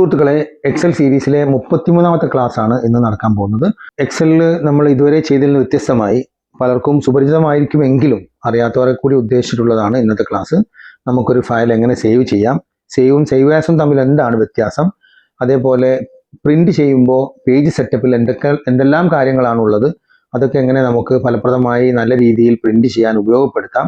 സുഹൃത്തുക്കളെ എക്സൽ സീരീസിലെ മുപ്പത്തിമൂന്നാമത്തെ ആണ് ഇന്ന് നടക്കാൻ പോകുന്നത്. എക്സലിൽ നമ്മൾ ഇതുവരെ ചെയ്തതിൽ നിന്ന് വ്യത്യസ്തമായി പലർക്കും സുപരിചിതമായിരിക്കുമെങ്കിലും അറിയാത്തവരെ കൂടി ഉദ്ദേശിച്ചിട്ടുള്ളതാണ് ഇന്നത്തെ ക്ലാസ്. നമുക്കൊരു ഫയൽ എങ്ങനെ സേവ് ചെയ്യാം സേവും സേവ് ആസും തമ്മിൽ എന്താണ് വ്യത്യാസം അതേപോലെ പ്രിന്റ് ചെയ്യുമ്പോൾ പേജ് സെറ്റപ്പിൽ എന്തൊക്കെ എന്തെല്ലാം കാര്യങ്ങളാണുള്ളത് അതൊക്കെ എങ്ങനെ നമുക്ക് ഫലപ്രദമായി നല്ല രീതിയിൽ പ്രിന്റ് ചെയ്യാൻ ഉപയോഗപ്പെടുത്താം.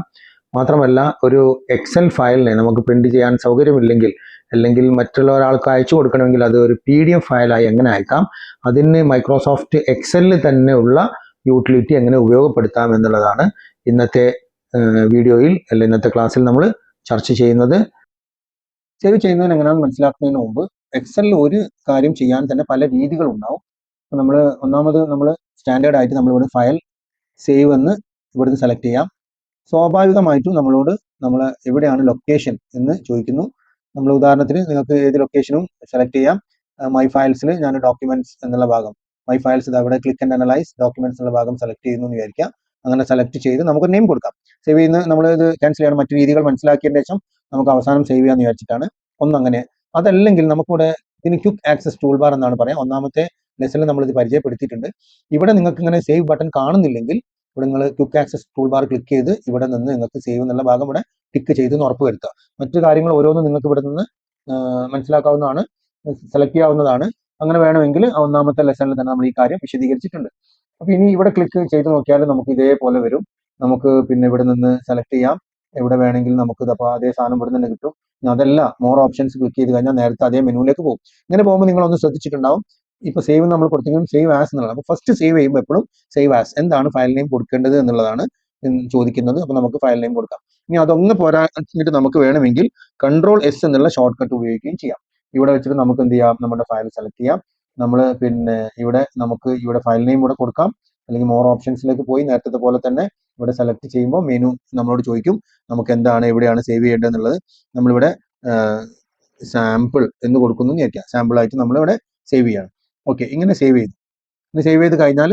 മാത്രമല്ല ഒരു എക്സൽ ഫയലിനെ നമുക്ക് പ്രിന്റ് ചെയ്യാൻ സൗകര്യമില്ലെങ്കിൽ അല്ലെങ്കിൽ മറ്റുള്ള ഒരാൾക്ക് അയച്ചു കൊടുക്കണമെങ്കിൽ അത് ഒരു പി ഡി എഫ് ഫയലായി എങ്ങനെ അയക്കാം? അതിന് മൈക്രോസോഫ്റ്റ് എക്സലിൽ തന്നെയുള്ള യൂട്ടിലിറ്റി എങ്ങനെ ഉപയോഗപ്പെടുത്താം എന്നുള്ളതാണ് ഇന്നത്തെ വീഡിയോയിൽ അല്ലെങ്കിൽ ഇന്നത്തെ ക്ലാസ്സിൽ നമ്മൾ ചർച്ച ചെയ്യുന്നത്. സേവ് ചെയ്യുന്നതിന് എങ്ങനെയാണെന്ന് മനസ്സിലാക്കുന്നതിന് മുമ്പ് എക്സലിൽ ഒരു കാര്യം ചെയ്യാൻ തന്നെ പല രീതികളുണ്ടാവും നമ്മൾ ഒന്നാമത് നമ്മൾ സ്റ്റാൻഡേർഡ് ആയിട്ട് നമ്മളിവിടെ ഫയൽ സേവ് എന്ന് ഇവിടുന്ന് സെലക്ട് ചെയ്യാം. സ്വാഭാവികമായിട്ടും നമ്മളോട് നമ്മൾ എവിടെയാണ് ലൊക്കേഷൻ എന്ന് ചോദിക്കുന്നു. നമ്മൾ ഉദാഹരണത്തിന് നിങ്ങൾക്ക് ഏത് ലൊക്കേഷനും സെലക്ട് ചെയ്യാം. മൈ ഫയൽസിൽ ഞാൻ ഡോക്യുമെന്റ്സ് എന്നുള്ള ഭാഗം. മൈ ഫയൽസ് ഇത് അവിടെ ക്ലിക്ക് ആൻഡ് അനലൈസ് ഡോക്യുമെന്റ്സ് എന്നുള്ള ഭാഗം സെലക്ട് ചെയ്യുന്നു എന്ന് വിചാരിക്കാം. അങ്ങനെ സെലക്ട് ചെയ്ത് നമുക്ക് നെയിം കൊടുക്കാം. സേവ് ചെയ്യുന്ന നമ്മൾ ഇത് ക്യാൻസൽ ചെയ്യണം. മറ്റു രീതികൾ മനസ്സിലാക്കിയതിന് ശേഷം നമുക്ക് അവസാനം സേവ് ചെയ്യാന്ന് വിചാരിച്ചിട്ടാണ് ഒന്നങ്ങനെ അതല്ലെങ്കിൽ നമുക്കിവിടെ ഇതിന് ക്യുക്ക് ആക്സസ് ടൂൾ ബാർ എന്നാണ് പറയാം. ഒന്നാമത്തെ ലെസണിൽ നമ്മൾ ഇത് പരിചയപ്പെടുത്തിയിട്ടുണ്ട്. ഇവിടെ നിങ്ങൾക്ക് ഇങ്ങനെ സേവ് ബട്ടൺ കാണുന്നില്ലെങ്കിൽ ഇവിടെ നിങ്ങൾ quick access tool bar click ചെയ്ത് ഇവിടെ നിന്ന് നിങ്ങൾക്ക് സേവ് എന്നുള്ള ഭാഗം ഇവിടെ ടിക്ക് ചെയ്ത് ഉറപ്പ് വരുത്തുക. മറ്റു കാര്യങ്ങൾ ഓരോന്നും നിങ്ങൾക്ക് ഇവിടെ നിന്ന് മനസ്സിലാക്കാവുന്നതാണ് സെലക്ട് ചെയ്യാവുന്നതാണ്. അങ്ങനെ വേണമെങ്കിൽ ഒന്നാമത്തെ ലെസണിൽ തന്നെ നമ്മൾ ഈ കാര്യം വിശദീകരിച്ചിട്ടുണ്ട്. അപ്പൊ ഇനി ഇവിടെ ക്ലിക്ക് ചെയ്ത് നോക്കിയാൽ നമുക്ക് ഇതേപോലെ വരും. നമുക്ക് പിന്നെ ഇവിടെ നിന്ന് സെലക്ട് ചെയ്യാം. എവിടെ വേണമെങ്കിൽ നമുക്ക് അപ്പോൾ അതേ സാധനം ഇവിടെ നിന്ന് കിട്ടും. അതല്ല മോർ ഓപ്ഷൻസ് ക്ലിക്ക് ചെയ്ത് കഴിഞ്ഞാൽ നേരത്തെ അതേ മെനുവിലേക്ക് പോകും. ഇങ്ങനെ പോകുമ്പോൾ നിങ്ങളൊന്ന് ശ്രദ്ധിച്ചിട്ടുണ്ടാവും. ഇപ്പൊ സേവ് നമ്മൾ കൊടുത്തെങ്കിലും സേവ് ആസ് എന്നുള്ളത് അപ്പോൾ ഫസ്റ്റ് സേവ് ചെയ്യുമ്പോൾ എപ്പോഴും സേവ് ആസ് എന്താണ് ഫയൽ നെയിം കൊടുക്കേണ്ടത് എന്നുള്ളതാണ് ചോദിക്കുന്നത്. അപ്പോൾ നമുക്ക് ഫയൽ നെയിം കൊടുക്കാം. ഇനി അതൊന്ന് പോരാഞ്ഞിട്ട് നമുക്ക് വേണമെങ്കിൽ കൺട്രോൾ എസ് എന്നുള്ള ഷോർട്ട് കട്ട് ഉപയോഗിക്കുകയും ചെയ്യാം. ഇവിടെ വെച്ചിട്ട് നമുക്ക് എന്ത് ചെയ്യാം? നമ്മുടെ ഫയൽ സെലക്ട് ചെയ്യാം. നമ്മൾ പിന്നെ ഇവിടെ നമുക്ക് ഇവിടെ ഫയൽ നെയിം ഇവിടെ കൊടുക്കാം. അല്ലെങ്കിൽ മോർ ഓപ്ഷൻസിലേക്ക് പോയി നേരത്തെ പോലെ തന്നെ ഇവിടെ സെലക്ട് ചെയ്യുമ്പോൾ മെനു നമ്മളോട് ചോദിക്കും. നമുക്ക് എന്താണ് എവിടെയാണ് സേവ് ചെയ്യേണ്ടത് എന്നുള്ളത്. നമ്മളിവിടെ സാമ്പിൾ എന്ന് കൊടുക്കുന്നു എന്ന് വിചാരിക്കാം സാമ്പിൾ ആയിട്ട് നമ്മളിവിടെ സേവ് ചെയ്യണം. ഓക്കെ ഇങ്ങനെ സേവ് ചെയ്തു. ഇങ്ങനെ സേവ് ചെയ്ത് കഴിഞ്ഞാൽ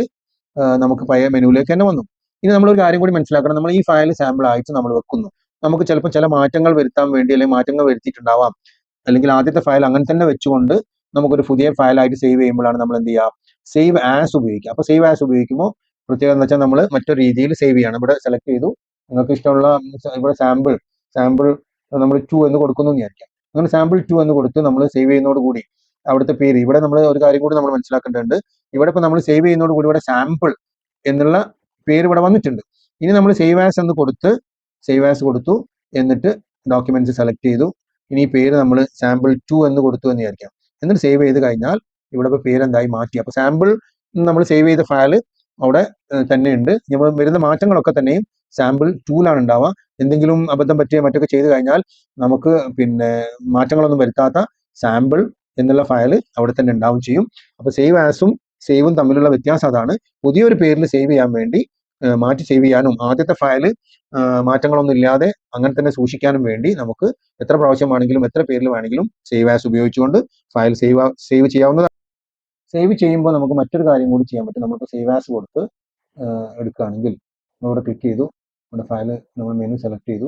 നമുക്ക് പഴയ മെനുവിലേക്ക് തന്നെ വന്നു. ഇനി നമ്മളൊരു കാര്യം കൂടി മനസ്സിലാക്കണം. നമ്മൾ ഈ ഫയൽ സാമ്പിൾ അയച്ച് നമ്മൾ വെക്കുന്നു. നമുക്ക് ചിലപ്പോൾ ചില മാറ്റങ്ങൾ വരുത്താൻ വേണ്ടി അല്ലെങ്കിൽ മാറ്റങ്ങൾ വരുത്തിയിട്ടുണ്ടാവാം. അല്ലെങ്കിൽ ആദ്യത്തെ ഫയൽ അങ്ങനെ തന്നെ വെച്ചുകൊണ്ട് നമുക്കൊരു പുതിയ ഫയലായിട്ട് സേവ് ചെയ്യുമ്പോഴാണ് നമ്മൾ എന്ത് ചെയ്യുക? സേവ് ആസ് ഉപയോഗിക്കുക. അപ്പോൾ സേവ് ആസ് ഉപയോഗിക്കുമ്പോൾ പ്രത്യേകത എന്ന് വെച്ചാൽ നമ്മൾ മറ്റൊരു രീതിയിൽ സേവ് ചെയ്യണം. ഇവിടെ സെലക്ട് ചെയ്തു. നിങ്ങൾക്ക് ഇഷ്ടമുള്ള ഇവിടെ സാമ്പിൾ സാമ്പിൾ നമ്മൾ ടു എന്ന് കൊടുക്കുന്നു എന്ന് വിചാരിക്കാം. അങ്ങനെ സാമ്പിൾ ടു എന്ന് കൊടുത്ത് നമ്മൾ സേവ് ചെയ്യുന്നതോട് കൂടി അവിടുത്തെ പേര്. ഇവിടെ നമ്മൾ ഒരു കാര്യം കൂടി നമ്മൾ മനസ്സിലാക്കേണ്ടതുണ്ട്. ഇവിടെ ഇപ്പോൾ നമ്മൾ സേവ് ചെയ്യുന്നതോട് കൂടി ഇവിടെ സാമ്പിൾ എന്നുള്ള പേര് ഇവിടെ വന്നിട്ടുണ്ട്. ഇനി നമ്മൾ സേവ് ആസ് എന്ന് കൊടുത്ത് സേവ് ആസ് കൊടുത്തു എന്നിട്ട് ഡോക്യുമെന്റ്സ് സെലക്ട് ചെയ്തു. ഇനി പേര് നമ്മൾ സാമ്പിൾ ടു എന്ന് കൊടുത്തു എന്ന് വിചാരിക്കാം. എന്നിട്ട് സേവ് ചെയ്ത് കഴിഞ്ഞാൽ ഇവിടെ ഇപ്പോൾ പേരെന്തായി മാറ്റി. അപ്പോൾ സാമ്പിൾ നമ്മൾ സേവ് ചെയ്ത ഫയൽ അവിടെ തന്നെയുണ്ട്. നമ്മൾ വരുന്ന മാറ്റങ്ങളൊക്കെ തന്നെയും സാമ്പിൾ ടൂലാണ് ഉണ്ടാവുക. എന്തെങ്കിലും അബദ്ധം പറ്റിയ മറ്റൊക്കെ ചെയ്ത് കഴിഞ്ഞാൽ നമുക്ക് പിന്നെ മാറ്റങ്ങളൊന്നും വരുത്താത്ത സാമ്പിൾ എന്നുള്ള ഫയൽ അവിടെ തന്നെ ഉണ്ടാവും ചെയ്യും. അപ്പോൾ സേവ് ആസും സേവും തമ്മിലുള്ള വ്യത്യാസം അതാണ്. പുതിയൊരു പേരിൽ സേവ് ചെയ്യാൻ വേണ്ടി മാറ്റി സേവ് ചെയ്യാനും ആദ്യത്തെ ഫയൽ മാറ്റങ്ങളൊന്നും ഇല്ലാതെ അങ്ങനെ തന്നെ സൂക്ഷിക്കാനും വേണ്ടി നമുക്ക് എത്ര പ്രാവശ്യം വേണമെങ്കിലും എത്ര പേരിൽ വേണമെങ്കിലും സേവ് ആസ് ഉപയോഗിച്ചുകൊണ്ട് ഫയൽ സേവ് സേവ് ചെയ്യാവുന്നതാണ്. സേവ് ചെയ്യുമ്പോൾ നമുക്ക് മറ്റൊരു കാര്യം കൂടി ചെയ്യാൻ പറ്റും. നമ്മളിപ്പോൾ സേവ് ആസ് കൊടുത്ത് എടുക്കുകയാണെങ്കിൽ നമ്മളിവിടെ ക്ലിക്ക് ചെയ്തു. നമ്മുടെ ഫയൽ നമ്മൾ മെനു സെലക്ട് ചെയ്തു.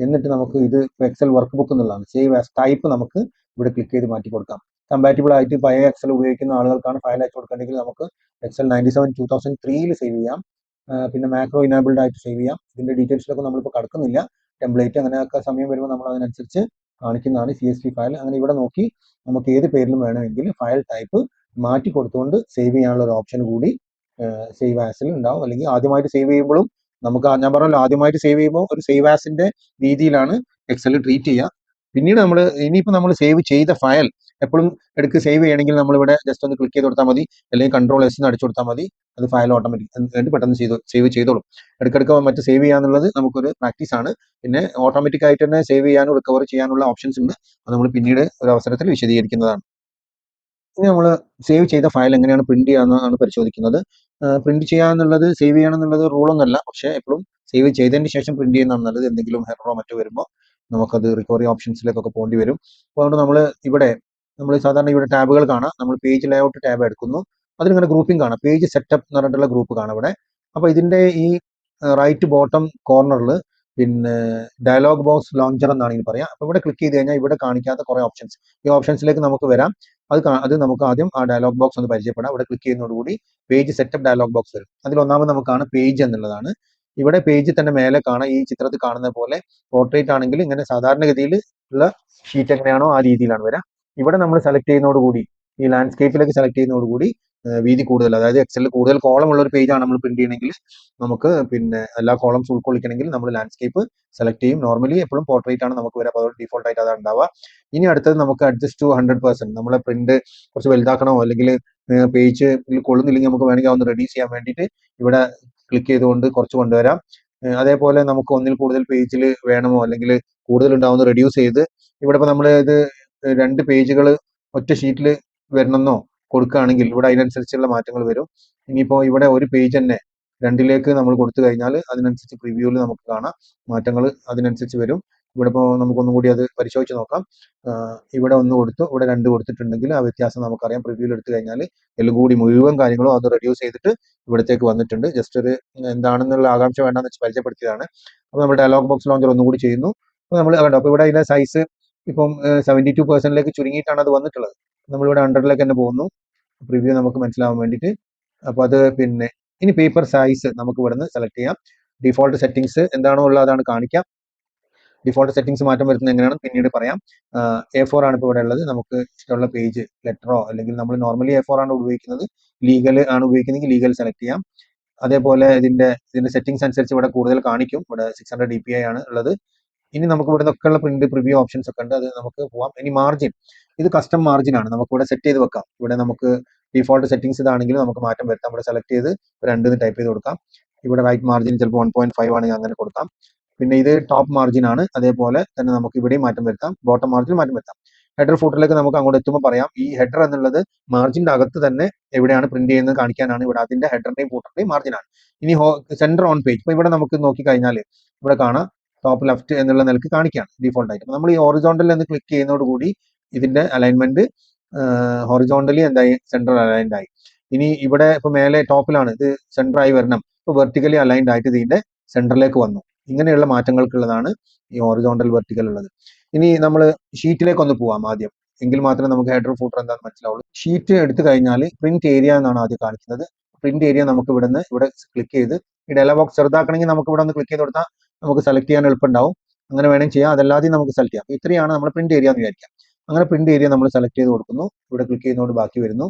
എന്നിട്ട് നമുക്ക് ഇത് എക്സൽ വർക്ക് ബുക്ക് എന്നുള്ളതാണ്. സേവ് ആസ് ടൈപ്പ് നമുക്ക് ഇവിടെ ക്ലിക്ക് ചെയ്ത് മാറ്റി കൊടുക്കാം. കമ്പാറ്റബിൾ ആയിട്ട് പഴയ എക്സൽ ഉപയോഗിക്കുന്ന ആളുകൾക്കാണ് ഫയൽ അയച്ചു കൊടുക്കേണ്ടെങ്കിൽ നമുക്ക് Excel ninety seven two thousand ത്രീയിൽ സേവ് ചെയ്യാം. പിന്നെ മാക്രോ ഇനാബിൾഡ് ആയിട്ട് സേവ് ചെയ്യാം. ഇതിന്റെ ഡീറ്റെയിൽസിലൊക്കെ നമ്മളിപ്പോൾ കടക്കുന്നില്ല. ടെംപ്ലേറ്റ് അങ്ങനെയൊക്കെ സമയം വരുമ്പോൾ നമ്മൾ അതിനനുസരിച്ച് കാണിക്കുന്നതാണ് സി എസ് വി ഫയൽ അങ്ങനെ ഇവിടെ നോക്കി നമുക്ക് ഏത് പേരിലും വേണമെങ്കിൽ ഫയൽ ടൈപ്പ് മാറ്റി കൊടുത്തുകൊണ്ട് സേവ് ചെയ്യാനുള്ള ഒരു ഓപ്ഷൻ കൂടി സേവ് ആസിൽ ഉണ്ടാവും. അല്ലെങ്കിൽ ആദ്യമായിട്ട് സേവ് ചെയ്യുമ്പോഴും നമുക്ക് ഞാൻ പറഞ്ഞല്ലോ ആദ്യമായിട്ട് സേവ് ചെയ്യുമ്പോൾ ഒരു സേവ് ആസിന്റെ രീതിയിലാണ് എക്സൽ ട്രീറ്റ് ചെയ്യുക. പിന്നീട് നമ്മൾ ഇനിയിപ്പോൾ നമ്മൾ സേവ് ചെയ്ത ഫയൽ എപ്പോഴും എടുക്ക് സേവ് ചെയ്യണമെങ്കിൽ നമ്മളിവിടെ ജസ്റ്റ് ഒന്ന് ക്ലിക്ക് ചെയ്ത് കൊടുത്താൽ മതി. അല്ലെങ്കിൽ കൺട്രോൾ എസ് എന്ന് അടിച്ചു കൊടുത്താൽ മതി. അത് ഫയൽ ഓട്ടോമാറ്റിക് പെട്ടെന്ന് ചെയ്തു സേവ് ചെയ്തോളും. ഇടയ്ക്കിടയ്ക്ക് മറ്റ് സേവ് ചെയ്യാന്നുള്ളത് നമുക്കൊരു പ്രാക്ടീസ് ആണ്. പിന്നെ ഓട്ടോമാറ്റിക് ആയിട്ട് തന്നെ സേവ് ചെയ്യാനും റിക്കവർ ചെയ്യാനുള്ള ഓപ്ഷൻസ് ഉണ്ട്. അത് നമ്മൾ പിന്നീട് ഒരു അവസരത്തിൽ വിശദീകരിക്കുന്നതാണ്. ഇനി നമ്മൾ സേവ് ചെയ്ത ഫയൽ എങ്ങനെയാണ് പ്രിന്റ് ചെയ്യാന്നാണ് പരിശോധിക്കുന്നത്. പ്രിന്റ് ചെയ്യാന്നുള്ളത് സേവ് ചെയ്യണം എന്നുള്ളത് റൂളൊന്നുമല്ല പക്ഷേ എപ്പോഴും സേവ് ചെയ്തതിന് ശേഷം പ്രിന്റ് ചെയ്യുന്നതാണ് നല്ലത് എന്തെങ്കിലും ഹെറോ മറ്റോ വരുമ്പോൾ നമുക്കത് റിക്കവറി ഓപ്ഷൻസിലേക്കൊക്കെ പോകേണ്ടി വരും. അപ്പോൾ അതുകൊണ്ട് നമ്മൾ ഇവിടെ നമ്മൾ സാധാരണ ഇവിടെ ടാബുകൾ കാണാം. നമ്മൾ പേജ് ലേഔട്ട് ടാബ് എടുക്കുന്നു. അതിലിങ്ങനെ ഗ്രൂപ്പിംഗ് കാണാം. പേജ് സെറ്റപ്പ് എന്ന് പറഞ്ഞിട്ടുള്ള ഗ്രൂപ്പ് കാണാം ഇവിടെ. അപ്പോൾ ഇതിന്റെ ഈ റൈറ്റ് ബോട്ടം കോർണറിൽ പിന്നെ ഡയലോഗ് ബോക്സ് ലോഞ്ചർ എന്നാണ് ഇനി പറയാം. അപ്പോൾ ഇവിടെ ക്ലിക്ക് ചെയ്ത് കഴിഞ്ഞാൽ ഇവിടെ കാണിക്കാത്ത കുറേ ഓപ്ഷൻസ് ഈ ഓപ്ഷൻസിലേക്ക് നമുക്ക് വരാം. അത് അത് നമുക്ക് ആദ്യം ആ ഡയലോഗ് ബോക്സ് ഒന്ന് പരിചയപ്പെടാം. ഇവിടെ ക്ലിക്ക് ചെയ്യുന്നതോടുകൂടി പേജ് സെറ്റപ്പ് ഡയലോഗ് ബോക്സ് വരും. അതിൽ ഒന്നാമത് നമുക്കാണ് പേജ് എന്നുള്ളതാണ്. ഇവിടെ പേജിൽ തന്നെ മേലെ കാണാം. ഈ ചിത്രത്തിൽ കാണുന്ന പോലെ പോർട്രേറ്റ് ആണെങ്കിൽ ഇങ്ങനെ സാധാരണഗതിയിൽ ഉള്ള ഷീറ്റ് എങ്ങനെയാണോ ആ രീതിയിലാണ് വരാം. ഇവിടെ നമ്മൾ സെലക്ട് ചെയ്യുന്നതോടുകൂടി ഈ ലാൻഡ്സ്കേപ്പിലേക്ക് സെലക്ട് ചെയ്യുന്നതോടുകൂടി കൂടി വീതി കൂടുതൽ അതായത് എക്സലിൽ കൂടുതൽ കോളം ഉള്ള ഒരു പേജാണ് നമ്മൾ പ്രിന്റ് ചെയ്യണമെങ്കിൽ നമുക്ക് പിന്നെ എല്ലാ കോളംസ് ഉൾക്കൊള്ളിക്കണമെങ്കിൽ നമ്മൾ ലാൻഡ്സ്കേപ്പ് സെലക്ട് ചെയ്യും. നോർമലി എപ്പോഴും പോർട്രേറ്റ് ആണ് നമുക്ക് വരാം. അതോടെ ഡിഫോൾട്ട് ആയിട്ട് അതാണ് ഉണ്ടാവുക. ഇനി അടുത്തത് നമുക്ക് അഡ്ജസ്റ്റ് ടു ഹൺഡ്രഡ് പെർസെന്റ് നമ്മളെ പ്രിന്റ് കുറച്ച് വലുതാക്കണോ? അല്ലെങ്കിൽ പേജ് കൊള്ളുന്നില്ലെങ്കിൽ നമുക്ക് വേണമെങ്കിൽ ഒന്ന് റെഡ്യൂസ് ചെയ്യാൻ വേണ്ടിയിട്ട് ഇവിടെ ക്ലിക്ക് ചെയ്തുകൊണ്ട് കുറച്ച് കൊണ്ടുവരാം. അതേപോലെ നമുക്ക് ഒന്നിൽ കൂടുതൽ പേജിൽ വേണമോ? അല്ലെങ്കിൽ കൂടുതൽ ഉണ്ടാവുന്ന റെഡ്യൂസ് ചെയ്ത് ഇവിടെ ഇപ്പോൾ നമ്മൾ ഇത് രണ്ട് പേജുകൾ ഒറ്റ ഷീറ്റിൽ വരണമെന്നോ കൊടുക്കുകയാണെങ്കിൽ ഇവിടെ അതിനനുസരിച്ചുള്ള മാറ്റങ്ങൾ വരും. ഇനിയിപ്പോൾ ഇവിടെ ഒരു പേജ് തന്നെ രണ്ടിലേക്ക് നമ്മൾ കൊടുത്തു കഴിഞ്ഞാൽ അതിനനുസരിച്ച് പ്രിവ്യൂവിൽ നമുക്ക് കാണാം. മാറ്റങ്ങൾ അതിനനുസരിച്ച് വരും. ഇവിടെ ഇപ്പോൾ നമുക്കൊന്നും കൂടി അത് പരിശോധിച്ച് നോക്കാം. ഇവിടെ ഒന്ന് കൊടുത്തു ഇവിടെ രണ്ട് കൊടുത്തിട്ടുണ്ടെങ്കിൽ ആ വ്യത്യാസം നമുക്കറിയാം. പ്രിവ്യൂവിൽ എടുത്തു കഴിഞ്ഞാൽ എല്ലാം കൂടി മുഴുവൻ കാര്യങ്ങളും അത് റെഡ്യൂസ് ചെയ്തിട്ട് ഇവിടത്തേക്ക് വന്നിട്ടുണ്ട്. ജസ്റ്റ് ഒരു എന്താണെന്നുള്ള ആകാംക്ഷ വേണ്ടെന്ന് വെച്ച് പരിചയപ്പെടുത്തിയതാണ്. അപ്പോൾ നമ്മൾ ഡയലോഗ് ബോക്സ് ലോഞ്ചർ ഒന്നും കൂടി ചെയ്യുന്നു. അപ്പോൾ നമ്മൾ കണ്ടോ അപ്പോൾ ഇവിടെ അതിന്റെ സൈസ് ഇപ്പം സെവന്റി ടു പെർസെന്റിലേക്ക് ചുരുങ്ങിയിട്ടാണ് അത് വന്നിട്ടുള്ളത്. നമ്മളിവിടെ ഹൺഡ്രഡിലേക്ക് തന്നെ പോകുന്നു. പ്രിവ്യൂ നമുക്ക് മനസ്സിലാവാൻ വേണ്ടിയിട്ട്. അപ്പോൾ അത് പിന്നെ ഇനി പേപ്പർ സൈസ് നമുക്ക് ഇവിടുന്ന് സെലക്ട് ചെയ്യാം. ഡിഫോൾട്ട് സെറ്റിങ്സ് എന്താണോ ഉള്ളത് അതാണ് കാണിക്കാം. ഡിഫോൾട്ട് സെറ്റിംഗ്സ് മാറ്റം വരുത്തുന്നത് എങ്ങനെയാണെന്ന് പിന്നീട് പറയാം. എ ഫോർ ആണ് ഇപ്പോൾ ഇവിടെ ഉള്ളത്. നമുക്ക് ഇഷ്ടമുള്ള പേജ് ലെറ്ററോ അല്ലെങ്കിൽ നമ്മൾ നോർമലി എ ഫോർ ആണ് ഉപയോഗിക്കുന്നത്. ലീഗൽ ആണ് ഉപയോഗിക്കുന്നതെങ്കിൽ ലീഗൽ സെലക്ട് ചെയ്യാം. അതേപോലെ ഇതിന്റെ ഇതിന്റെ സെറ്റിംഗ്സ് അനുസരിച്ച് ഇവിടെ കൂടുതൽ കാണിക്കും. ഇവിടെ six hundred D P I ആണ് ഉള്ളത്. ഇനി നമുക്ക് ഇവിടെ നിന്നൊക്കെയുള്ള പ്രിന്റ് പ്രിവ്യൂ ഓപ്ഷൻസ് ഒക്കെ ഉണ്ട്. അത് നമുക്ക് പോവാം. ഇനി മാർജിൻ ഇത് കസ്റ്റം മാർജിൻ ആണ്. നമുക്ക് ഇവിടെ സെറ്റ് ചെയ്ത് വെക്കാം. ഇവിടെ നമുക്ക് ഡിഫോൾട്ട് സെറ്റിംഗ്സ് ഇതാണെങ്കിലും നമുക്ക് മാറ്റം വരുത്താം. ഇവിടെ സെലക്ട് ചെയ്ത് രണ്ട് ടൈപ്പ് ചെയ്ത് കൊടുക്കാം. ഇവിടെ റൈറ്റ് മാർജിൻ ചിലപ്പോൾ വൺ പോയിന്റ് ഫൈവ് ആണെങ്കിൽ അങ്ങനെ കൊടുക്കാം. പിന്നെ ഇത് ടോപ്പ് മാർജിൻ ആണ്. അതേപോലെ തന്നെ നമുക്ക് ഇവിടെയും മാറ്റം വരുത്താം. ബോട്ടം മാർജിൻ മാറ്റം വരുത്താം. ഹെഡർ ഫൂട്ടറിലേക്ക് നമുക്ക് അങ്ങോട്ട് എത്തുമ്പോൾ പറയാം. ഈ ഹെഡർ എന്നുള്ളത് മാർജിന്റെ അകത്ത് തന്നെ എവിടെയാണ് പ്രിന്റ് ചെയ്യുന്നത് കാണിക്കാനാണ് ഇവിടെ. അതിന്റെ ഹെഡറിന്റെയും ഫൂട്ടറിന്റെയും മാർജിൻ ആണ്. ഇനി സെന്റർ ഓൺ പേജ് ഇപ്പൊ ഇവിടെ നമുക്ക് നോക്കി കഴിഞ്ഞാൽ ഇവിടെ കാണാം. ടോപ്പ് ലെഫ്റ്റ് എന്നുള്ള നിലയ്ക്ക് കാണിക്കുകയാണ് ഡിഫോൾട്ട് ആയിട്ട്. നമ്മൾ ഈ ഹോറിസോണ്ടൽ എന്ന് ക്ലിക്ക് ചെയ്യുന്നതോടുകൂടി ഇതിന്റെ അലൈൻമെന്റ് ഹോറിസോണ്ടലി എന്തായി? സെൻട്രൽ അലൈൻഡ് ആയി. ഇനി ഇവിടെ ഇപ്പൊ മേലെ ടോപ്പിലാണ് ഇത് ആയി വരണം. ഇപ്പൊ വെർട്ടിക്കലി അലൈൻഡ് ആയിട്ട് ഇതിന്റെ സെന്ററിലേക്ക് വന്നു. ഇങ്ങനെയുള്ള മാറ്റങ്ങൾക്കുള്ളതാണ് ഈ ഹോറിസോണ്ടൽ വെർട്ടിക്കൽ ഉള്ളത്. ഇനി നമ്മൾ ഷീറ്റിലേക്ക് ഒന്ന് പോവാം ആദ്യം. എങ്കിൽ മാത്രമേ നമുക്ക് ഹെഡർ ഫൂട്ടർ എന്താണെന്ന് മനസ്സിലാവുള്ളൂ. ഷീറ്റ് എടുത്തു കഴിഞ്ഞാൽ പ്രിന്റ് ഏരിയ എന്നാണ് ആദ്യം കാണിക്കുന്നത്. പ്രിന്റ് ഏരിയ നമുക്ക് ഇവിടെ നിന്ന് ഇവിടെ ക്ലിക്ക് ചെയ്ത് ഈ ഡയലോഗ് ബോക്സ് ചെറുതാക്കണമെങ്കിൽ നമുക്ക് ഇവിടെ ഒന്ന് ക്ലിക്ക് ചെയ്ത് കൊടുത്താൽ നമുക്ക് സെലക്ട് ചെയ്യാൻ എളുപ്പമുണ്ടാവും. അങ്ങനെ വേണമെങ്കിൽ ചെയ്യാം. അതല്ലാതെ നമുക്ക് സെലക്ട് ചെയ്യാം. ഇത്രയാണ് നമ്മൾ പ്രിന്റ് ഏരിയ എന്ന് വിചാരിക്കാം അങ്ങനെ പ്രിന്റ് ഏരിയ നമ്മൾ സെലക്ട് ചെയ്ത് കൊടുക്കുന്നു. ഇവിടെ ക്ലിക്ക് ചെയ്യുന്നതുകൊണ്ട് ബാക്കി വരുന്നു.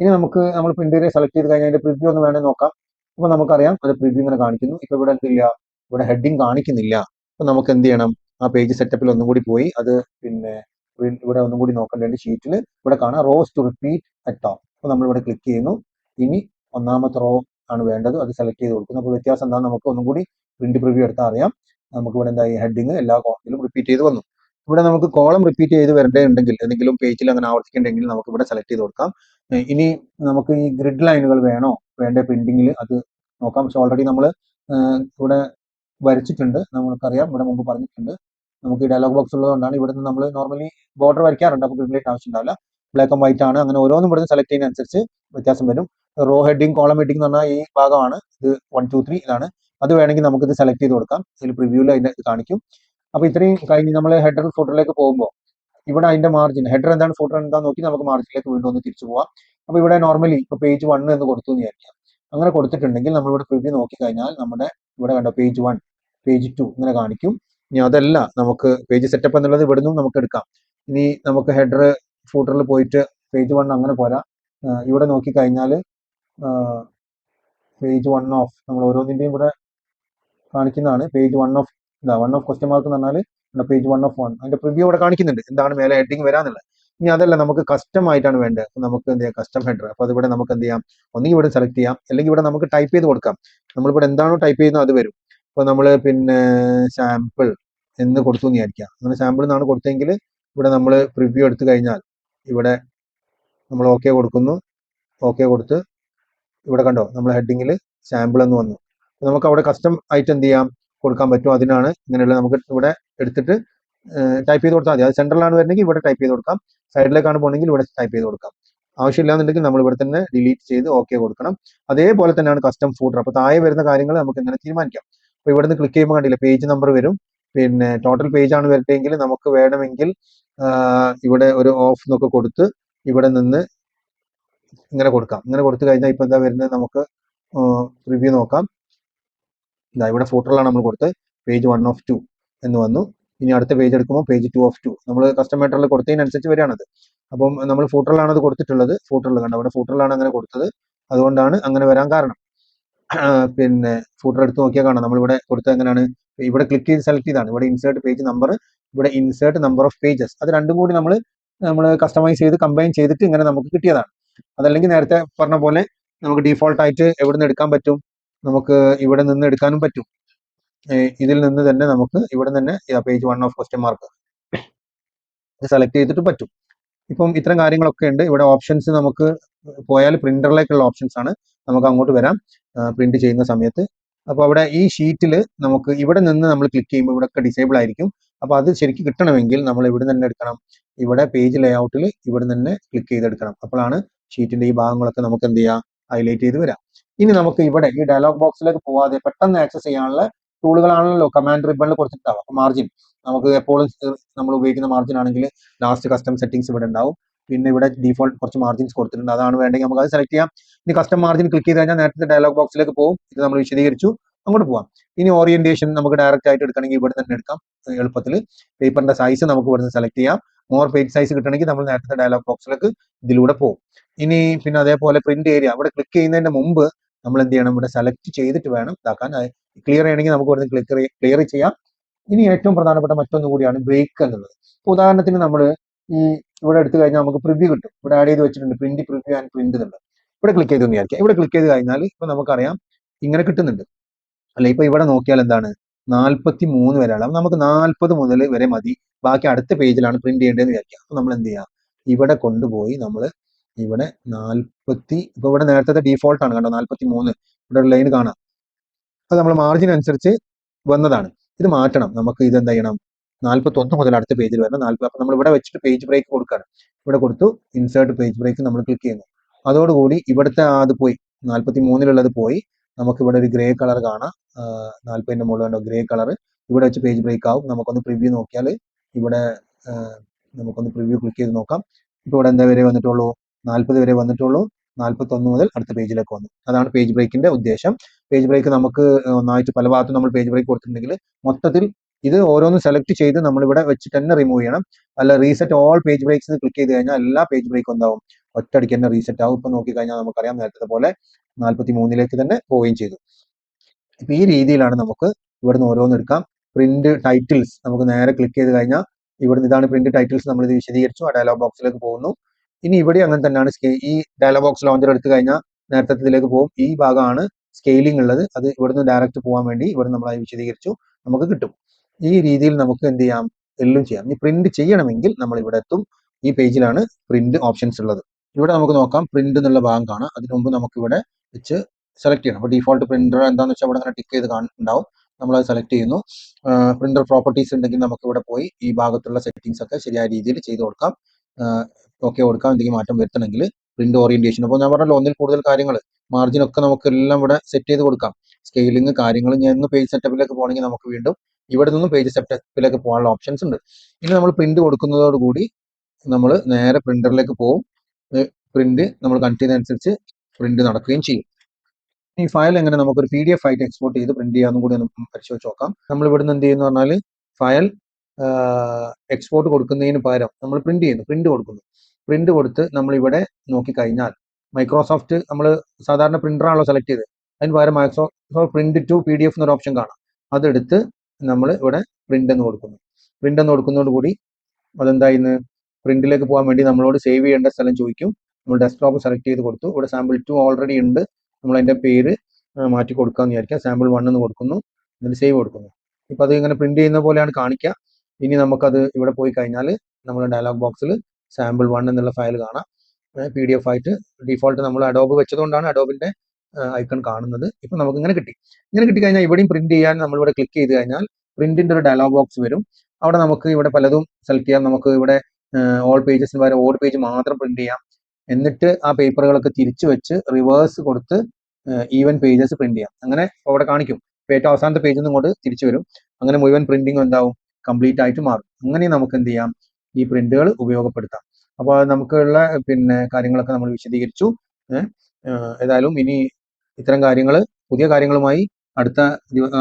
ഇനി നമുക്ക് നമ്മൾ പ്രിന്റ് ഏരിയ സെലക്ട് ചെയ്ത് കഴിഞ്ഞാൽ അതിന്റെ പ്രിവ്യൂ ഒന്ന് വേണമെങ്കിൽ നോക്കാം. അപ്പൊ നമുക്കറിയാം അത് പ്രിവ്യൂ ഇങ്ങനെ കാണിക്കുന്നു. ഇപ്പൊ ഇവിടെ എന്തില്ല ഇവിടെ ഹെഡിങ് കാണിക്കുന്നില്ല. അപ്പൊ നമുക്ക് എന്ത് ചെയ്യണം? ആ പേജ് സെറ്റപ്പിൽ ഒന്നും കൂടി പോയി അത് പിന്നെ ഇവിടെ ഒന്നും കൂടി നോക്കേണ്ട ഷീറ്റിൽ ഇവിടെ കാണാം rows to repeat at top അപ്പോൾ നമ്മൾ ഇവിടെ ക്ലിക്ക് ചെയ്യുന്നു. ഇനി ഒന്നാമത്തെ റോ ആണ് വേണ്ടത്. അത് സെലക്ട് ചെയ്ത് കൊടുക്കുന്നു. അപ്പോൾ വ്യത്യാസം എന്താണെന്ന് നമുക്ക് ഒന്നും കൂടി പ്രിന്റ് പ്രിവ്യൂ എടുത്താൽ അറിയാം. നമുക്ക് ഇവിടെ എന്തായി? ഹെഡിങ് എല്ലാ കോളത്തിലും റിപ്പീറ്റ് ചെയ്ത് വന്നു. ഇവിടെ നമുക്ക് കോളം റിപ്പീറ്റ് ചെയ്ത് വരേണ്ടതുണ്ടെങ്കിൽ എന്തെങ്കിലും പേജിൽ അങ്ങനെ ആവർത്തിക്കേണ്ടെങ്കിൽ നമുക്ക് ഇവിടെ സെലക്ട് ചെയ്ത് കൊടുക്കാം. ഇനി നമുക്ക് ഈ ഗ്രിഡ് ലൈനുകൾ വേണോ? വേണ്ട പ്രിന്റിങ്ങിൽ അത് നോക്കാം. പക്ഷെ ഓൾറെഡി നമ്മൾ ഇവിടെ വരച്ചിട്ടുണ്ട്. നമുക്കറിയാം ഇവിടെ മുമ്പ് പറഞ്ഞിട്ടുണ്ട്. നമുക്ക് ഈ ഡയലോഗ് ബോക്സ് ഉള്ളതുകൊണ്ടാണ് ഇവിടുന്ന് നമ്മൾ നോർമലി ബോർഡർ വരയ്ക്കാറുണ്ട്. അപ്പോൾ ഗ്രിഡ് ആവശ്യം ഉണ്ടാവില്ല ബ്ലാക്ക് ആൻഡ് വൈറ്റ് ആണ്. അങ്ങനെ ഓരോന്നും ഇവിടുന്ന് സെലക്ട് ചെയ്യുന്നതനുസരിച്ച് വ്യത്യാസം വരും. റോ ഹെഡിങ് കോളം ഹെഡിങ് എന്ന് പറഞ്ഞാൽ ഈ ഭാഗമാണ്. ഇത് വൺ ടു ത്രീ ഇതാണ്. അത് വേണമെങ്കിൽ നമുക്ക് ഇത് സെലക്ട് ചെയ്ത് കൊടുക്കാം. ഇതിൽ പ്രിവ്യൂവിൽ അതിന്റെ ഇത് കാണിക്കും. അപ്പോൾ ഇത്രയും കഴിഞ്ഞ് നമ്മൾ ഹെഡർ ഫുട്ടറിലേക്ക് പോകുമ്പോൾ ഇവിടെ അതിന്റെ മാർജിൻ ഹെഡർ എന്താണ് ഫുട്ടർ എന്താണെന്ന് നോക്കി നമുക്ക് മാർജിനിലേക്ക് വീണ്ടും ഒന്ന് തിരിച്ചു പോവാം. അപ്പോൾ ഇവിടെ നോർമലി ഇപ്പൊ പേജ് വൺ എന്ന് കൊടുത്തു എന്ന് വിചാരിക്കാം. അങ്ങനെ കൊടുത്തിട്ടുണ്ടെങ്കിൽ നമ്മൾ ഇവിടെ പ്രിവ്യൂ നോക്കി കഴിഞ്ഞാൽ നമ്മുടെ ഇവിടെ കണ്ടോ പേജ് വൺ പേജ് ടു ഇങ്ങനെ കാണിക്കും. ഇനി അതല്ല നമുക്ക് പേജ് സെറ്റപ്പ് എന്നുള്ളത് ഇവിടെ നിന്നും നമുക്ക് എടുക്കാം. ഇനി നമുക്ക് ഹെഡർ ഫൂട്ടറിൽ പോയിട്ട് പേജ് വൺ അങ്ങനെ പോരാ. ഇവിടെ നോക്കിക്കഴിഞ്ഞാൽ പേജ് വൺ ഓഫ് നമ്മൾ ഓരോന്നിന്റെയും കൂടെ കാണിക്കുന്നതാണ്. പേജ് വൺ ഓഫ് ഇതാ വൺ ഓഫ് ക്വസ്റ്റ്യൻ മാർക്ക് എന്ന് പറഞ്ഞാൽ പേജ് വൺ ഓഫ് വൺ അതിന്റെ പ്രിവ്യൂ ഇവിടെ കാണിക്കുന്നുണ്ട്. എന്താണ് മേലെ ഹെഡിങ് വരാന്നുള്ളത്. ഇനി അതല്ല നമുക്ക് കസ്റ്റം ആയിട്ടാണ് വേണ്ടത്. നമുക്ക് എന്ത് ചെയ്യാം? കസ്റ്റം ഹെഡർ അപ്പോൾ അതിവിടെ നമുക്ക് എന്ത് ചെയ്യാം? ഒന്നുകിൽ ഇവിടെ സെലക്ട് ചെയ്യാം. അല്ലെങ്കിൽ ഇവിടെ നമുക്ക് ടൈപ്പ് ചെയ്ത് കൊടുക്കാം. നമ്മളിവിടെ എന്താണോ ടൈപ്പ് ചെയ്യുന്നത് അത് വരും. അപ്പൊ നമ്മൾ പിന്നെ സാമ്പിൾ എന്ന് കൊടുത്തു എന്ന് വിചാരിക്കാം. അങ്ങനെ സാമ്പിൾ എന്നാണ് കൊടുത്തെങ്കിൽ ഇവിടെ നമ്മൾ പ്രിവ്യൂ എടുത്തു കഴിഞ്ഞാൽ ഇവിടെ നമ്മൾ ഓക്കെ കൊടുക്കുന്നു. ഓക്കെ കൊടുത്ത് ഇവിടെ കണ്ടോ നമ്മൾ ഹെഡിങ്ങിൽ സാമ്പിൾ എന്ന് വന്നു. നമുക്ക് അവിടെ കസ്റ്റം ആയിട്ട് എന്ത് ചെയ്യാം? കൊടുക്കാൻ പറ്റും. അതിനാണ് ഇങ്ങനെയുള്ള നമുക്ക് ഇവിടെ എടുത്തിട്ട് ടൈപ്പ് ചെയ്ത് കൊടുത്താൽ മതി. അത് സെൻട്രലാണ് വരുന്നെങ്കിൽ ഇവിടെ ടൈപ്പ് ചെയ്ത് കൊടുക്കാം. സൈഡിലേക്കാണ് പോകണമെങ്കിൽ ഇവിടെ ടൈപ്പ് ചെയ്ത് കൊടുക്കാം. ആവശ്യമില്ലാന്നുണ്ടെങ്കിൽ നമ്മൾ ഇവിടെ തന്നെ ഡിലീറ്റ് ചെയ്ത് ഓക്കെ കൊടുക്കണം. അതേപോലെ തന്നെയാണ് കസ്റ്റം ഫൂട്ടർ അപ്പോൾ താഴെ വരുന്ന കാര്യങ്ങൾ നമുക്ക് എങ്ങനെ തീരുമാനിക്കാം. അപ്പോൾ ഇവിടുന്ന് ക്ലിക്ക് ചെയ്യുമ്പോൾ കണ്ടില്ല പേജ് നമ്പർ വരും. പിന്നെ ടോട്ടൽ പേജ് ആണ് വരട്ടെങ്കിൽ നമുക്ക് വേണമെങ്കിൽ ഇവിടെ ഒരു ഓഫ് എന്നൊക്കെ കൊടുത്ത് ഇവിടെ നിന്ന് ഇങ്ങനെ കൊടുക്കാം. ഇങ്ങനെ കൊടുത്തു കഴിഞ്ഞാൽ ഇപ്പൊ എന്താ വരുന്നത്? നമുക്ക് റിവ്യൂ നോക്കാം. ഇതാ ഇവിടെ ഫോട്ടോകളാണ് നമ്മൾ കൊടുത്തത്. പേജ് വൺ ഓഫ് ടു എന്ന് വന്നു. ഇനി അടുത്ത പേജ് എടുക്കുമ്പോൾ പേജ് ടു ഓഫ് ടു നമ്മൾ കസ്റ്റമേറ്ററിൽ കൊടുത്തതിനനുസരിച്ച് വരികയാണത്. അപ്പം നമ്മൾ ഫൂട്ടറിലാണ് അത് കൊടുത്തിട്ടുള്ളത്. ഫൂട്ടറിൽ കണ്ട? അവിടെ ഫൂട്ടറിലാണ് അങ്ങനെ കൊടുത്തത്. അതുകൊണ്ടാണ് അങ്ങനെ വരാൻ കാരണം. പിന്നെ ഫൂട്ടർ എടുത്ത് നോക്കിയാൽ കാണാം. നമ്മളിവിടെ കൊടുത്ത എങ്ങനെയാണ്? ഇവിടെ ക്ലിക്ക് ചെയ്ത് സെലക്ട് ചെയ്താണ്. ഇവിടെ ഇൻസേർട്ട് പേജ് നമ്പർ ഇവിടെ ഇൻസേർട്ട് നമ്പർ ഓഫ് പേജസ് അത് രണ്ടും കൂടി നമ്മൾ നമ്മൾ കസ്റ്റമൈസ് ചെയ്ത് കമ്പൈൻ ചെയ്തിട്ട് ഇങ്ങനെ നമുക്ക് കിട്ടിയതാണ്. അതല്ലെങ്കിൽ നേരത്തെ പറഞ്ഞ പോലെ നമുക്ക് ഡീഫോൾട്ടായിട്ട് എവിടെ നിന്ന് എടുക്കാൻ പറ്റും? നമുക്ക് ഇവിടെ നിന്ന് എടുക്കാനും പറ്റും. ഇതിൽ നിന്ന് തന്നെ നമുക്ക് ഇവിടെ തന്നെ page one of question mark select ചെയ്തിട്ട് പറ്റും. ഇപ്പം ഇത്തരം കാര്യങ്ങളൊക്കെ ഉണ്ട്. ഇവിടെ ഓപ്ഷൻസ് നമുക്ക് പോയാൽ പ്രിന്ററിലേക്കുള്ള ഓപ്ഷൻസ് ആണ്. നമുക്ക് അങ്ങോട്ട് വരാം. പ്രിന്റ് ചെയ്യുന്ന സമയത്ത്. അപ്പോൾ അവിടെ ഈ ഷീറ്റിൽ നമുക്ക് ഇവിടെ നിന്ന് നമ്മൾ ക്ലിക്ക് ചെയ്യുമ്പോൾ ഇവിടെ ഡിസേബിൾ ആയിരിക്കും. അപ്പോൾ അത് ശരിക്ക് കിട്ടണമെങ്കിൽ നമ്മൾ ഇവിടെ തന്നെ എടുക്കണം. ഇവിടെ പേജ് ലേഔട്ടിൽ ഇവിടെ തന്നെ ക്ലിക്ക് ചെയ്തെടുക്കണം. അപ്പോഴാണ് ഷീറ്റിന്റെ ഈ ഭാഗങ്ങളൊക്കെ നമുക്ക് എന്ത് ചെയ്യാം? ഹൈലൈറ്റ് ചെയ്ത് വരാം. ഇനി നമുക്ക് ഇവിടെ ഈ ഡയലോഗ് ബോക്സിലേക്ക് പോവാതെ പെട്ടെന്ന് ആക്സസ് ചെയ്യാനുള്ള ടൂളുകളാണല്ലോ കമാൻഡ് റിബണിൽ കൊടുത്തിട്ടുണ്ടാവും അപ്പോൾ മാർജിൻ നമുക്ക് എപ്പോഴും നമ്മൾ ഉപയോഗിക്കുന്ന മാർജിൻ ആണെങ്കിൽ ലാസ്റ്റ് കസ്റ്റം സെറ്റിംഗ്സ് ഇവിടെ ഉണ്ടാവും. പിന്നെ ഇവിടെ ഡിഫോൾട്ട് കുറച്ച് മാർജിൻസ് കൊടുത്തിട്ടുണ്ട്. അതാണ് വേണ്ടെങ്കിൽ നമുക്ക് അത് സെലക്ട് ചെയ്യാം. ഇനി കസ്റ്റം മാർജിൻ ക്ലിക്ക് ചെയ്ത് കഴിഞ്ഞാൽ നേരത്തെ ഡയലോഗ് ബോക്സിലേക്ക് പോകും. ഇത് നമ്മൾ വിശദീകരിച്ചു. അങ്ങോട്ട് പോവാം. ഇനി ഓറിയന്റേഷൻ നമുക്ക് ഡയറക്റ്റ് ആയിട്ട് എടുക്കണമെങ്കിൽ ഇവിടെ തന്നെ എടുക്കാം. എളുപ്പത്തിൽ പേപ്പറിന്റെ സൈസ് നമുക്ക് ഇവിടെ നിന്ന് സെലക്ട് ചെയ്യാം. മോർ പേജ് സൈസ് കിട്ടണമെങ്കിൽ നമ്മൾ നേരത്തെ ഡയലോഗ് ബോക്സിലേക്ക് ഇതിലൂടെ പോകും. ഇനി പിന്നെ അതേപോലെ പ്രിന്റ് ഏരിയ അവിടെ ക്ലിക്ക് ചെയ്യുന്നതിന് മുമ്പ് നമ്മൾ എന്ത് ചെയ്യണം? ഇവിടെ സെലക്ട് ചെയ്തിട്ട് വേണം ഇതാക്കാൻ. ക്ലിയർ ചെയ്യണമെങ്കിൽ നമുക്ക് വരുന്ന ക്ലിക്ക് ക്ലിയർ ചെയ്യാം. ഇനി ഏറ്റവും പ്രധാനപ്പെട്ട മറ്റൊന്ന് കൂടിയാണ് ബ്രേക്ക് എന്നുള്ളത്. ഉദാഹരണത്തിന് നമ്മൾ ഈ ഇവിടെ എടുത്തു കഴിഞ്ഞാൽ നമുക്ക് പ്രിവ്യൂ കിട്ടും. ഇവിടെ ആഡ് ചെയ്ത് വെച്ചിട്ടുണ്ട് പ്രിന്റ് പ്രിവ്യൂ ആൻഡ് പ്രിന്റ് എന്നുള്ളത്. ഇവിടെ ക്ലിക്ക് ചെയ്ത് വിചാരിക്കാം ഇവിടെ ക്ലിക്ക് ചെയ്ത് കഴിഞ്ഞാൽ ഇപ്പൊ നമുക്കറിയാം ഇങ്ങനെ കിട്ടുന്നുണ്ട്. അല്ല ഇപ്പൊ ഇവിടെ നോക്കിയാൽ എന്താണ്? നാൽപ്പത്തി മൂന്ന് അപ്പൊ നമുക്ക് നാൽപ്പത് മുതൽ വരെ മതി. ബാക്കി അടുത്ത പേജിലാണ് പ്രിന്റ് ചെയ്യേണ്ടതെന്ന് വിചാരിക്കാം അപ്പൊ നമ്മൾ എന്ത് ചെയ്യാം? ഇവിടെ കൊണ്ടുപോയി നമ്മൾ ഇവിടെ നാൽപ്പത്തി ഇപ്പൊ ഇവിടെ നേരത്തെ ഡീഫോൾട്ട് ആണ് കണ്ടോ? നാൽപ്പത്തി മൂന്ന് ഇവിടെ ഒരു ലൈൻ കാണാം. അത് നമ്മൾ മാർജിൻ അനുസരിച്ച് വന്നതാണ്. ഇത് മാറ്റണം. നമുക്ക് ഇത് എന്ത് ചെയ്യണം? നാൽപ്പത്തി ഒന്ന് മുതൽ അടുത്ത പേജിൽ വരണം. നാൽപ്പത് അപ്പം നമ്മൾ ഇവിടെ വെച്ചിട്ട് പേജ് ബ്രേക്ക് കൊടുക്കുകയാണ്. ഇവിടെ കൊടുത്തു ഇൻസേർട്ട് പേജ് ബ്രേക്ക് നമ്മൾ ക്ലിക്ക് ചെയ്യുന്നു. അതോടുകൂടി ഇവിടുത്തെ അത് പോയി. നാൽപ്പത്തി മൂന്നിലുള്ളത് പോയി. നമുക്ക് ഇവിടെ ഒരു ഗ്രേ കളർ കാണാം. നാൽപ്പതിന്റെ മുകളിൽ കണ്ടോ ഗ്രേ കളർ ഇവിടെ വെച്ച് പേജ് ബ്രേക്ക് ആവും. നമുക്കൊന്ന് പ്രിവ്യൂ നോക്കിയാൽ ഇവിടെ നമുക്കൊന്ന് പ്രിവ്യൂ ക്ലിക്ക് ചെയ്ത് നോക്കാം. ഇപ്പോൾ ഇവിടെ എന്താ വരെ വന്നിട്ടുള്ളൂ? നാൽപ്പത് വരെ വന്നിട്ടുള്ളൂ. നാൽപ്പത്തൊന്ന് മുതൽ അടുത്ത പേജിലേക്ക് വന്നു. അതാണ് പേജ് ബ്രേക്കിന്റെ ഉദ്ദേശം. പേജ് ബ്രേക്ക് നമുക്ക് ഒന്നായിട്ട് പല ഭാഗത്തും നമ്മൾ പേജ് ബ്രേക്ക് കൊടുത്തിട്ടുണ്ടെങ്കിൽ മൊത്തത്തിൽ ഇത് ഓരോന്നും സെലക്ട് ചെയ്ത് നമ്മൾ ഇവിടെ വെച്ചിട്ട് തന്നെ റിമൂവ് ചെയ്യണം. അല്ല reset all page breaks click ചെയ്ത് കഴിഞ്ഞാൽ എല്ലാ പേജ് ബ്രേക്കും എന്താവും? ഒറ്റയടിക്ക് തന്നെ റീസെറ്റ് ആവും. ഇപ്പൊ നോക്കി കഴിഞ്ഞാൽ നമുക്കറിയാം നേരത്തെ പോലെ നാൽപ്പത്തി മൂന്നിലേക്ക് തന്നെ പോവുകയും ചെയ്തു. ഇപ്പൊ ഈ രീതിയിലാണ് നമുക്ക് ഇവിടുന്ന് ഓരോന്നും എടുക്കാം. പ്രിന്റ് ടൈറ്റിൽസ് നമുക്ക് നേരെ ക്ലിക്ക് ചെയ്ത് കഴിഞ്ഞാൽ ഇവിടുന്ന് ഇതാണ് പ്രിന്റ് ടൈറ്റിൽസ് നമ്മൾ ഇത് വിശദീകരിച്ചു. ആ ഡയലോഗ് ബോക്സിലേക്ക് പോകുന്നു. ഇനി ഇവിടെ അങ്ങനെ തന്നെയാണ് സ്കേ ഈ ഡയലോഗ് ബോക്സ് ലോഞ്ചർ എടുത്തു കഴിഞ്ഞാൽ നേരത്തെ ഇതിലേക്ക് പോകും. ഈ ഭാഗമാണ് സ്കെയിലിംഗ് ഉള്ളത്. അത് ഇവിടുന്ന് ഡയറക്റ്റ് പോകാൻ വേണ്ടി ഇവിടെ നമ്മൾ വിശദീകരിച്ചു. നമുക്ക് കിട്ടും. ഈ രീതിയിൽ നമുക്ക് എന്ത് ചെയ്യാം? എല്ലാം ചെയ്യാം. ഇനി പ്രിന്റ് ചെയ്യണമെങ്കിൽ നമ്മൾ ഇവിടെ എത്തും. ഈ പേജിലാണ് പ്രിന്റ് ഓപ്ഷൻസ് ഉള്ളത്. ഇവിടെ നമുക്ക് നോക്കാം. പ്രിന്റ് എന്നുള്ള ഭാഗം കാണാം. അതിനു മുമ്പ് നമുക്ക് ഇവിടെ വെച്ച് സെലക്ട് ചെയ്യണം. അപ്പോൾ ഡിഫോൾട്ട് പ്രിന്റർ എന്താണെന്ന് വെച്ചാൽ ഇവിടെ അങ്ങനെ ടിക്ക് ചെയ്ത് കാണുണ്ടാവും നമ്മൾ അത് സെലക്ട് ചെയ്യുന്നു. പ്രിന്റർ പ്രോപ്പർട്ടീസ് ഉണ്ടെങ്കിൽ നമുക്ക് ഇവിടെ പോയി ഈ ഭാഗത്തുള്ള സെറ്റിങ്സ് ഒക്കെ ശരിയായ രീതിയിൽ ചെയ്ത് കൊടുക്കാം. ഓക്കെ കൊടുക്കാം എന്തെങ്കിലും മാറ്റം വരുത്തണമെങ്കിൽ പ്രിന്റ് ഓറിയന്റേഷൻ അപ്പോൾ ഞാൻ പറഞ്ഞല്ലോ ഒന്നിൽ കൂടുതൽ കാര്യങ്ങൾ മാർജിൻ ഒക്കെ നമുക്ക് എല്ലാം ഇവിടെ സെറ്റ് ചെയ്ത് കൊടുക്കാം. സ്കെയിലിംഗ് കാര്യങ്ങൾ ഞാൻ ഇന്ന് പേജ് സെറ്റപ്പിലേക്ക് പോകണമെങ്കിൽ നമുക്ക് വീണ്ടും ഇവിടെ നിന്നും പേജ് സെറ്റപ്പിലേക്ക് പോകാനുള്ള ഓപ്ഷൻസ് ഉണ്ട്. ഇനി നമ്മൾ പ്രിന്റ് കൊടുക്കുന്നതോടുകൂടി നമ്മൾ നേരെ പ്രിന്ററിലേക്ക് പോകും പ്രിന്റ് നമ്മൾ കണക്ട് അനുസരിച്ച് പ്രിന്റ് നടക്കുകയും ചെയ്യും. ഈ ഫയൽ എങ്ങനെ നമുക്കൊരു പി ഡി എഫ് ആയിട്ട് എക്സ്പോർട്ട് ചെയ്ത് പ്രിന്റ് ചെയ്യാമെന്നും കൂടി ഒന്ന് പരിശോധിച്ച് നോക്കാം. നമ്മൾ ഇവിടുന്ന് എന്ത് ചെയ്യുന്നു പറഞ്ഞാൽ ഫയൽ എക്സ്പോർട്ട് കൊടുക്കുന്നതിന് പകരം നമ്മൾ പ്രിന്റ് ചെയ്യുന്നു പ്രിന്റ് കൊടുക്കുന്നു. പ്രിന്റ് കൊടുത്ത് നമ്മൾ ഇവിടെ നോക്കിക്കഴിഞ്ഞാൽ മൈക്രോസോഫ്റ്റ് നമ്മൾ സാധാരണ പ്രിന്റർ ആണല്ലോ സെലക്ട് ചെയ്ത് അതിന് പകരം Microsoft print to P D F എന്നൊരു ഓപ്ഷൻ കാണാം. അതെടുത്ത് നമ്മൾ ഇവിടെ പ്രിന്റ് എന്ന് കൊടുക്കുന്നു. പ്രിന്റ് എന്ന് കൊടുക്കുന്നതോടുകൂടി അതെന്തായിന്ന് പ്രിന്റിലേക്ക് പോകാൻ വേണ്ടി നമ്മളോട് സേവ് ചെയ്യേണ്ട സ്ഥലം ചോദിക്കും. നമ്മൾ ഡെസ്ക്ടോപ്പ് സെലക്ട് ചെയ്ത് കൊടുത്തു. ഇവിടെ സാമ്പിൾ ടു ഓൾറെഡി ഉണ്ട്. നമ്മൾ അതിന്റെ പേര് മാറ്റി കൊടുക്കാന്ന് വിചാരിക്കാം സാമ്പിൾ വൺ എന്ന് കൊടുക്കുന്നു. എന്നിട്ട് സേവ് കൊടുക്കുന്നു. ഇപ്പൊ അത് ഇങ്ങനെ പ്രിന്റ് ചെയ്യുന്ന പോലെയാണ് കാണിക്കുക. ഇനി നമുക്കത് ഇവിടെ പോയി കഴിഞ്ഞാൽ നമ്മുടെ ഡയലോഗ് ബോക്സിൽ സാമ്പിൾ വൺ എന്നുള്ള ഫയൽ കാണാം. പി ഡി എഫ് ആയിട്ട് ഡിഫോൾട്ട് നമ്മൾ അഡോബ് വെച്ചതുകൊണ്ടാണ് അഡോബിന്റെ ഐക്കൺ കാണുന്നത്. ഇപ്പൊ നമുക്ക് ഇങ്ങനെ കിട്ടി. ഇങ്ങനെ കിട്ടി കഴിഞ്ഞാൽ ഇവിടെയും പ്രിന്റ് ചെയ്യാൻ നമ്മൾ ഇവിടെ ക്ലിക്ക് ചെയ്ത് കഴിഞ്ഞാൽ പ്രിന്റിന്റെ ഒരു ഡയലോഗ് ബോക്സ് വരും. അവിടെ നമുക്ക് ഇവിടെ പലതും സെലക്ട് ചെയ്യാം. നമുക്ക് ഇവിടെ ഓൾ പേജസിന് പകരം ഓൾ പേജ് മാത്രം പ്രിന്റ് ചെയ്യാം. എന്നിട്ട് ആ പേപ്പറുകളൊക്കെ തിരിച്ചു വെച്ച് റിവേഴ്സ് കൊടുത്ത് ഈവൻ പേജസ് പ്രിന്റ് ചെയ്യാം. അങ്ങനെ അവിടെ കാണിക്കും. ഏറ്റവും അവസാനത്തെ പേജിൽ നിന്നും ഇങ്ങോട്ട് തിരിച്ചു വരും. അങ്ങനെ മുഴുവൻ പ്രിന്റിംഗ് എന്താവും? കംപ്ലീറ്റ് ആയിട്ട് മാറും. അങ്ങനെ നമുക്ക് എന്ത് ചെയ്യാം? ഈ പ്രിന്റുകൾ ഉപയോഗപ്പെടുത്താം. അപ്പോൾ നമുക്കുള്ള പിന്നെ കാര്യങ്ങളൊക്കെ നമ്മൾ വിശദീകരിച്ചു. ഏതായാലും ഇനി ഇത്തരം കാര്യങ്ങൾ പുതിയ കാര്യങ്ങളുമായി അടുത്ത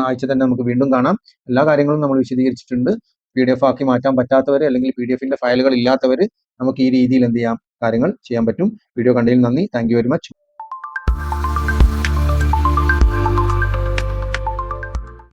ആഴ്ച തന്നെ നമുക്ക് വീണ്ടും കാണാം. എല്ലാ കാര്യങ്ങളും നമ്മൾ വിശദീകരിച്ചിട്ടുണ്ട്. പി ഡി എഫ് ആക്കി മാറ്റാൻ പറ്റാത്തവർ അല്ലെങ്കിൽ പി ഡി എഫിന്റെ ഫയലുകൾ ഇല്ലാത്തവർ നമുക്ക് ഈ രീതിയിൽ എന്ത് ചെയ്യാം? കാര്യങ്ങൾ ചെയ്യാൻ പറ്റും. വീഡിയോ കണ്ടതിൽ നന്ദി. Thank very much